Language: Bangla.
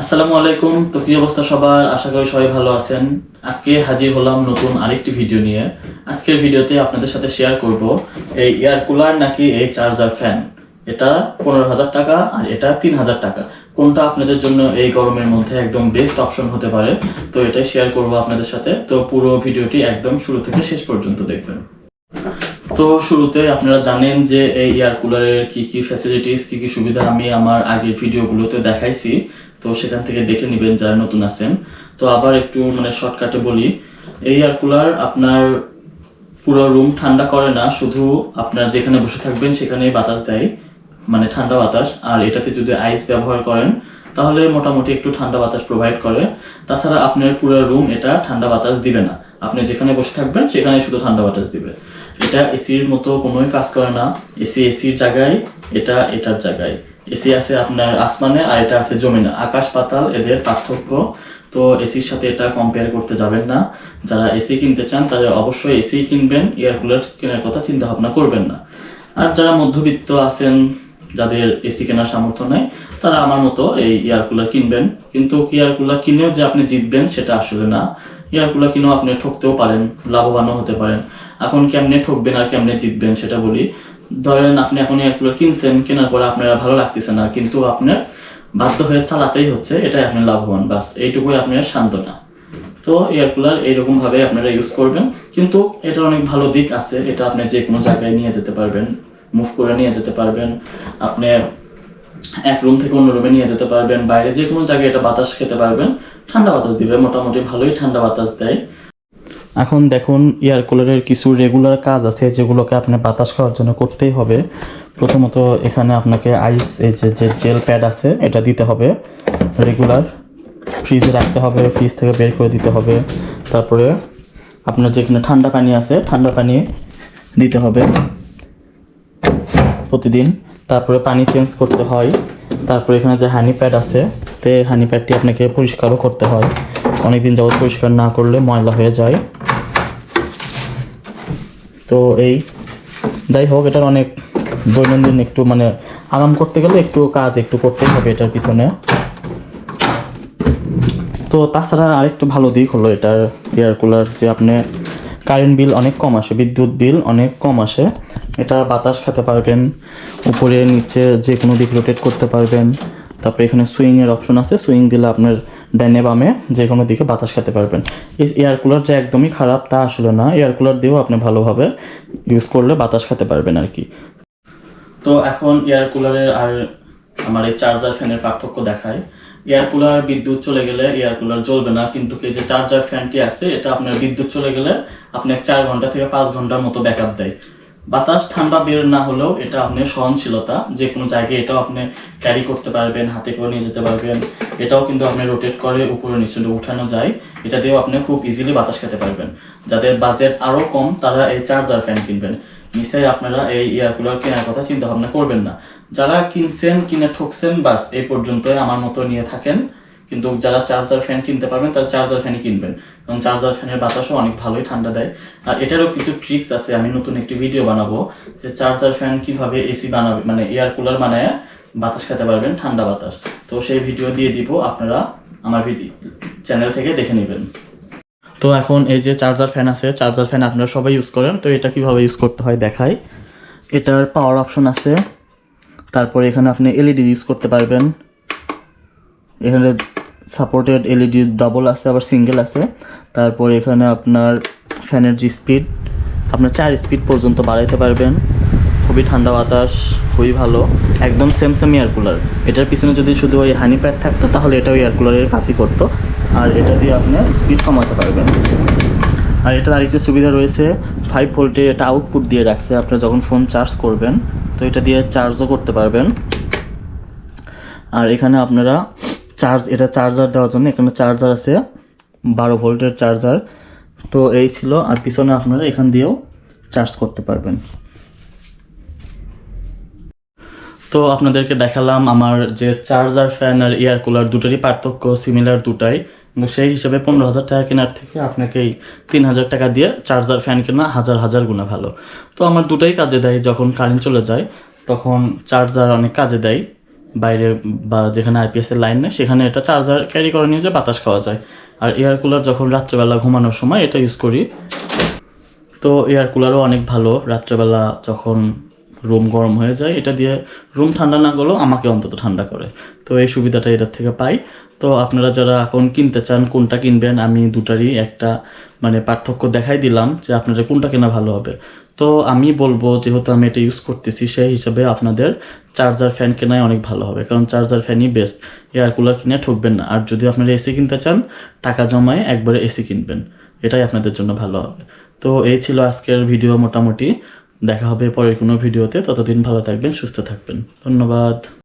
আসসালামু আলাইকুম। তো কি অবস্থা সবার? আশা করি সবাই ভালো আছেন। আজকে হাজির হলাম নতুন আরেকটি ভিডিও নিয়ে। আজকের ভিডিওতে আপনাদের সাথে শেয়ার করব এই এয়ার কুলার নাকি এই চার্জার ফ্যান এটা পনেরো হাজার টাকা আর এটা তিন হাজার টাকা। কোনটা আপনাদের জন্য এই গরমের মধ্যে একদম বেস্ট অপশন হতে পারে? তো এটাই শেয়ার করব আপনাদের সাথে। তো পুরো ভিডিওটি একদম শুরু থেকে শেষ পর্যন্ত দেখবেন। তো শুরুতে আপনারা জানেন যে এই এয়ার কুলারের কি কি ফ্যাসিলিটিস কি কি সুবিধা আমি আমার আগের ভিডিওগুলোতে দেখাইছি। তো সেখান থেকে দেখে নেবেন যারা নতুন আছেন। তো আবার একটু মানে শর্টকাটে বলি, এই এয়ার কুলার আপনার পুরো রুম ঠান্ডা করে না, শুধু আপনার যেখানে বসে থাকবেন সেখানেই বাতাস দেয় মানে ঠান্ডা বাতাস। আর এটাতে যদি আইস ব্যবহার করেন, তাহলে মোটামুটি একটু ঠান্ডা বাতাস প্রোভাইড করে। তাছাড়া আপনার পুরো রুম এটা ঠান্ডা বাতাস দিবে না। আপনি যেখানে বসে থাকবেন সেখানে শুধু ঠান্ডা বাতাস দিবে। এটা এসির মতো কোনোই কাজ করে না। এসি এসির জায়গায়, এটা, এটার জায়গায়। এসি আছে আপনার আসমানে আর এটা আছে জমিনে। আকাশ পাতাল, এদের পার্থক্য। তো এসির সাথে এটা কম্পেয়ার করতে যাবেন না। যারা এসি কিনতে চান, তারা অবশ্যই এসি কিনবেন এয়ার কুলার কেনার কথা চিন্তা ভাবনা করবেন না। আর যারা মধ্যবিত্ত আছেন, যাদের এসি কেনার সামর্থ্য নেই, তারা আমার মতো এই এয়ার কুলার কিনবেন। কিন্তু এয়ার কুলার কিনেও যে আপনি জিতবেন, সেটা আসলে না। এয়ার কুলার কিনেও আপনি ঠকতেও পারেন, লাভবানও হতে পারেন। এখন কেমনে ঠকবেন আর কেমনে জিতবেন, সেটা বলি। ধরেন আপনি এখন কুলার কিনছেন, কেনার পরে আপনার ভালো লাগতেছে না, কিন্তু আপনার বাধ্য হয়ে চালাতেই হচ্ছে, এটাই আপনি লাভবান। বাস, এইটুকুই আপনার সান্ত্বনা। তো এয়ার কুলার এইরকম ভাবে আপনারা ইউজ করবেন। কিন্তু এটার অনেক ভালো দিক আছে, এটা আপনি যে কোনো জায়গায় নিয়ে যেতে পারবেন। মুভ করে নিয়ে যেতে পারবেন। আপনি এক রুম থেকে অন্য রুমে নিয়ে যেতে পারবেন। বাইরে যে কোনো জায়গায় এটা বাতাস খেতে পারবেন। ঠান্ডা বাতাস দিবে, মোটামুটি ভালোই ঠান্ডা বাতাস দেয়। এখন দেখুন এয়ার কুলারের কিছু রেগুলার কাজ আছে যেগুলোকে আপনি বাতাস খাওয়ার জন্য করতেই হবে। প্রথমত এখানে আপনাকে আইস এই যে যে জেল প্যাড আছে, এটা দিতে হবে রেগুলার ফ্রিজে রাখতে হবে ফ্রিজ থেকে বের করে দিতে হবে। তারপরে আপনার যেখানে ঠান্ডা পানি আছে, ঠান্ডা পানি দিতে হবে প্রতিদিন। তারপরে পানি চেঞ্জ করতে হয়। তারপরে এখানে যে হানি প্যাড আছে, তে হানি প্যাডটি আপনাকে পরিষ্কারও করতে হয়। অনেকদিন যাবত পরিষ্কার না করলে ময়লা হয়ে যায়। তো এই যাই হোক, এটার অনেক দৈনন্দিন একটু মানে আরাম করতে গেলে একটু কাজ একটু করতেই হবে এটার পিছনে। তো তাছাড়া আরেকটা ভালো দিক হলো এটার এয়ার কুলার যে আপনি কারেন্ট বিল অনেক কম আসে, বিদ্যুৎ বিল অনেক কম আসে। এটা বাতাস খেতে পারবেন, উপরে নিচে যে কোনো দিক রোটেট করতে পারবেন। তারপরে এখানে সুইং এর অপশন আছে সুইং দিলে আপনার ডাইনে বামে যে কোনো দিকে বাতাস খেতে পারবেন। এয়ার কুলার যে একদমই খারাপ তা আসলে না। এয়ার কুলার দিয়েও আপনি ভালোভাবে ইউজ করলে বাতাস খেতে পারবেন আর কি। তো এখন এয়ার কুলারের আর আমার এই চার্জার ফ্যানের পার্থক্য দেখায় এয়ার কুলার বিদ্যুৎ চলে গেলে এয়ার কুলার জ্বলবে না। কিন্তু এই যে চার্জার ফ্যানটি আছে, এটা আপনার বিদ্যুৎ চলে গেলে আপনার চার ঘণ্টা থেকে পাঁচ ঘণ্টার মতো ব্যাকআপ দেয়। বাতাস ঠান্ডা বের না হলেও এটা আপনার সহনশীলতা, যে কোনো জায়গায় এটাও আপনি ক্যারি করতে পারবেন, হাতে করে নিয়ে যেতে পারবেন। এটাও কিন্তু আপনি রোটেট করে উপরে নিচে উঠানো যায়। এটা দিয়েও আপনি খুব ইজিলি বাতাস খেতে পারবেন। যাদের বাজেট আরও কম, তারা এই চার্জার ফ্যান কিনবেন। নিশ্চয়ই আপনারা এই এয়ার কুলার কেনার কথা চিন্তা ভাবনা করবেন না। যারা কিনছেন, কিনে ঠকছেন, বাস এই পর্যন্তই। আমার মতো নিয়ে থাকেন। কিন্তু যারা চার্জার ফ্যান কিনতে পারবেন, তারা চার্জার ফ্যানই কিনবেন। কারণ চার্জার ফ্যানের বাতাসও অনেক ভালোই ঠান্ডা দেয়। আর এটারও কিছু ট্রিক্স আছে, আমি নতুন একটি ভিডিও বানাবো, যে চার্জার ফ্যান কীভাবে এসি বানাবে মানে এয়ার কুলার বানায় বাতাস খেতে পারবেন, ঠান্ডা বাতাস। তো সেই ভিডিও দিয়ে দিব আপনারা আমার ভিডিও চ্যানেল থেকে দেখে নেবেন। তো এখন এই যে চার্জার ফ্যান আছে চার্জার ফ্যান আপনারা সবাই ইউজ করেন। তো এটা কীভাবে ইউজ করতে হয় দেখাই। এটার পাওয়ার অপশন আছে। তারপরে এখানে আপনি এলইডি ইউজ করতে পারবেন। এখানে সাপোর্টেড এলইডি ডাবল আছে, আবার সিঙ্গেল আছে। তারপর এখানে আপনার ফ্যানের যে স্পিড আপনার চার স্পিড পর্যন্ত বাড়াইতে পারবেন। খুবই ঠান্ডা বাতাস, খুবই ভালো। একদম সেম সেম এয়ার কুলার এটার পিছনে যদি শুধু ওই হানি প্যাড থাকতো, তাহলে এটাও এয়ার কুলারের কাজই করতো। আর এটা দিয়ে আপনি স্পিড কমাতে পারবেন। আর এটার আরেকটা সুবিধা রয়েছে ফাইভ ভোল্টের এটা আউটপুট দিয়ে রাখছে। আপনি যখন ফোন চার্জ করবেন, তো এটা দিয়ে চার্জও করতে পারবেন। আর এখানে আপনারা চার্জ এটা চার্জার দেওয়ার জন্য। এখানে চার্জার আছে, বারো ভোল্টের চার্জার তো এই ছিল, আর পিছনে আপনারা এখান দিয়েও চার্জ করতে পারবেন। তো আপনাদেরকে দেখালাম আমার যে চার্জার ফ্যান আর এয়ার কুলার দুটোরই পার্থক্য সিমিলার দুটাই। কিন্তু সেই হিসেবে পনেরো হাজার টাকা কেনার থেকে আপনাকে এই তিন হাজার টাকা দিয়ে চার্জার ফ্যান কেনা হাজার হাজার গুণা ভালো। তো আমার দুটাই কাজে দেয় যখন কারেন্ট চলে যায়, তখন চার্জার অনেক কাজে দেয়। বাইরে বা যেখানে আইপিএসের লাইন নেই, সেখানে এটা চার্জার ক্যারি করে নিয়ে যে বাতাস খাওয়া যায়। আর এয়ার কুলার যখন রাত্রেবেলা ঘুমানোর সময় এটা ইউজ করি। তো এয়ার কুলারও অনেক ভালো। রাত্রেবেলা যখন রুম গরম হয়ে যায়, এটা দিয়ে রুম ঠান্ডা না করলেও আমাকে অন্তত ঠান্ডা করে। তো এই সুবিধাটা এটার থেকে পাই। তো আপনারা যারা এখন কিনতে চান, কোনটা কিনবেন, আমি দুটারই একটা মানে পার্থক্য দেখাই দিলাম যে আপনারা কোনটা কেনা ভালো হবে। তো আমি বলব, যেহেতু আমি এটা ইউজ করতেছি, সেই হিসাবে আপনাদের চার্জার ফ্যান কেনাই অনেক ভালো হবে। কারণ চার্জার ফ্যানই বেস্ট এয়ার কুলার কিনে ঠকবেন না। আর যদি আপনারা এসি কিনতে চান, টাকা জমায় একবারে এসি কিনবেন। এটাই আপনাদের জন্য ভালো হবে। তো এই ছিল আজকের ভিডিও মোটামুটি। দেখা হবে পরের কোনো ভিডিওতে। ততদিন ভালো থাকবেন সুস্থ থাকবেন। ধন্যবাদ।